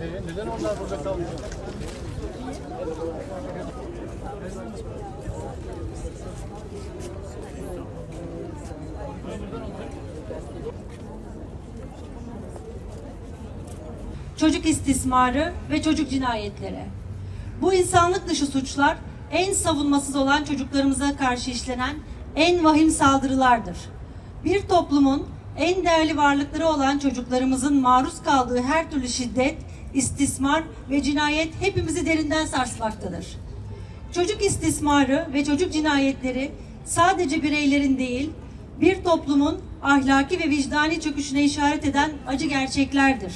Ee, neden onlar burada kalmıyor? çocuk istismarı ve çocuk cinayetleri. Bu insanlık dışı suçlar en savunmasız olan çocuklarımıza karşı işlenen en vahim saldırılardır. Bir toplumun en değerli varlıkları olan çocuklarımızın maruz kaldığı her türlü şiddet, istismar ve cinayet hepimizi derinden sarsmaktadır. Çocuk istismarı ve çocuk cinayetleri sadece bireylerin değil, bir toplumun ahlaki ve vicdani çöküşüne işaret eden acı gerçeklerdir.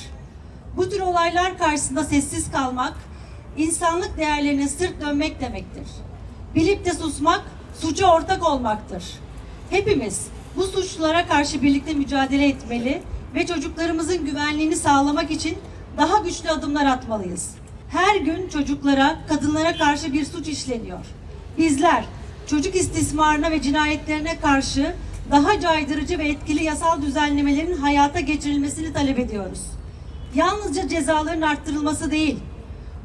Bu tür olaylar karşısında sessiz kalmak, insanlık değerlerine sırt dönmek demektir. Bilip de susmak, suça ortak olmaktır. Hepimiz bu suçlara karşı birlikte mücadele etmeli ve çocuklarımızın güvenliğini sağlamak için daha güçlü adımlar atmalıyız. Her gün çocuklara, kadınlara karşı bir suç işleniyor. Bizler çocuk istismarına ve cinayetlerine karşı daha caydırıcı ve etkili yasal düzenlemelerin hayata geçirilmesini talep ediyoruz yalnızca cezaların arttırılması değil,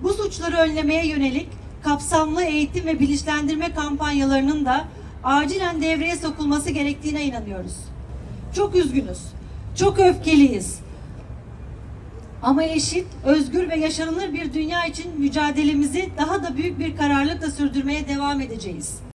bu suçları önlemeye yönelik kapsamlı eğitim ve bilinçlendirme kampanyalarının da acilen devreye sokulması gerektiğine inanıyoruz. Çok üzgünüz, çok öfkeliyiz. Ama eşit, özgür ve yaşanılır bir dünya için mücadelemizi daha da büyük bir kararlılıkla sürdürmeye devam edeceğiz.